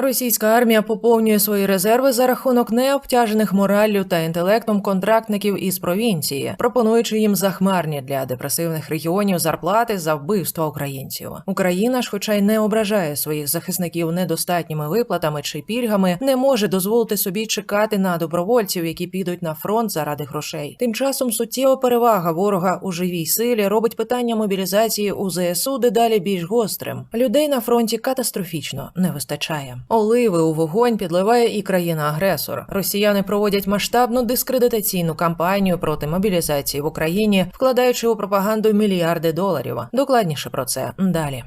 Російська армія поповнює свої резерви за рахунок необтяжених мораллю та інтелектом контрактників із провінції, пропонуючи їм захмарні для депресивних регіонів зарплати за вбивство українців. Україна ж, хоча й не ображає своїх захисників недостатніми виплатами чи пільгами, не може дозволити собі чекати на добровольців, які підуть на фронт заради грошей. Тим часом суттєва перевага ворога у живій силі робить питання мобілізації у ЗСУ дедалі більш гострим. Людей на фронті катастрофічно не вистачає. Оливи у вогонь підливає і країна-агресор. Росіяни проводять масштабну дискредитаційну кампанію проти мобілізації в Україні, вкладаючи у пропаганду мільярди доларів. Докладніше про це далі.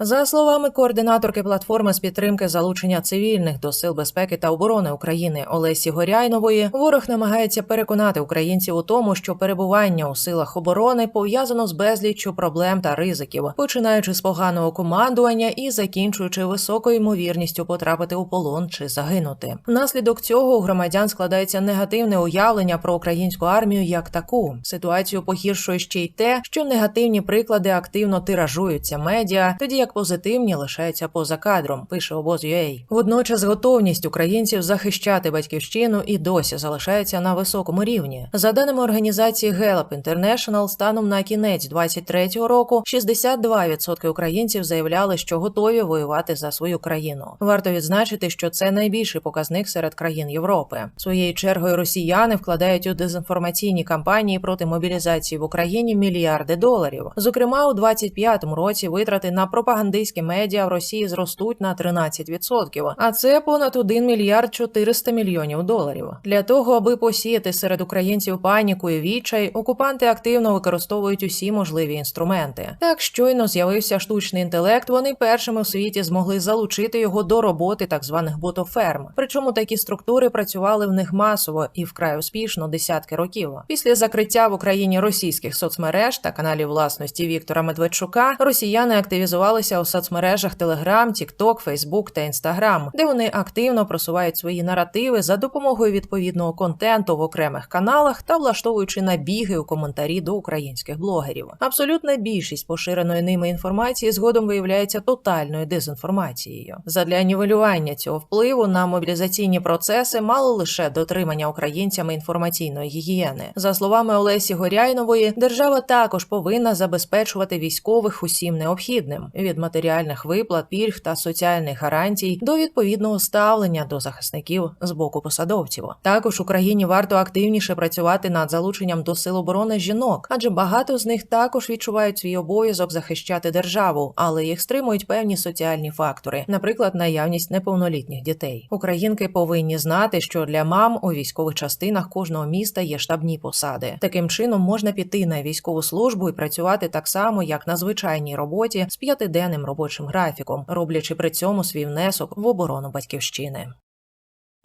За словами координаторки платформи з підтримки залучення цивільних до сил безпеки та оборони України Олесі Горяйнової, ворог намагається переконати українців у тому, що перебування у силах оборони пов'язано з безліччю проблем та ризиків, починаючи з поганого командування і закінчуючи високою ймовірністю потрапити у полон чи загинути. Внаслідок цього у громадян складається негативне уявлення про українську армію як таку. Ситуацію погіршує ще й те, що негативні приклади активно тиражуються медіа, тоді як позитивні лишаються поза кадром, пише обоз.ua. Водночас готовність українців захищати батьківщину і досі залишається на високому рівні. За даними організації Gallup International, станом на кінець 23-го року 62% українців заявляли, що готові воювати за свою країну. Варто відзначити, що це найбільший показник серед країн Європи. Своєю чергою росіяни вкладають у дезінформаційні кампанії проти мобілізації в Україні мільярди доларів. Зокрема, у 25-му році витрати на пропагандистські медіа в Росії зростуть на 13%, а це понад 1 мільярд 400 мільйонів доларів. Для того, аби посіяти серед українців паніку і відчай, окупанти активно використовують усі можливі інструменти. Так щойно з'явився штучний інтелект. Вони першими у світі змогли залучити його до роботи так званих ботоферм. Причому такі структури працювали в них масово і вкрай успішно десятки років. Після закриття в Україні російських соцмереж та каналів власності Віктора Медведчука росіяни активізувалися у соцмережах Telegram, TikTok, Facebook та Instagram, де вони активно просувають свої наративи за допомогою відповідного контенту в окремих каналах та влаштовуючи набіги у коментарі до українських блогерів. Абсолютна більшість поширеної ними інформації згодом виявляється тотальною дезінформацією. Задля нівелювання цього впливу на мобілізаційні процеси мало лише дотримання українцями інформаційної гігієни. За словами Олесі Горяйнової, держава також повинна забезпечувати військових усім необхідним від матеріальних виплат, пільг та соціальних гарантій до відповідного ставлення до захисників з боку посадовців. Також Україні варто активніше працювати над залученням до сил оборони жінок, адже багато з них також відчувають свій обов'язок захищати державу, але їх стримують певні соціальні фактори, наприклад, наявність неповнолітніх дітей. Українки повинні знати, що для мам у військових частинах кожного міста є штабні посади. Таким чином можна піти на військову службу і працювати так само, як на звичайній роботі з п'ятиденним робочим графіком, роблячи при цьому свій внесок в оборону батьківщини.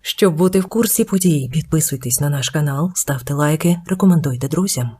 Щоб бути в курсі подій, підписуйтесь на наш канал, ставте лайки, рекомендуйте друзям.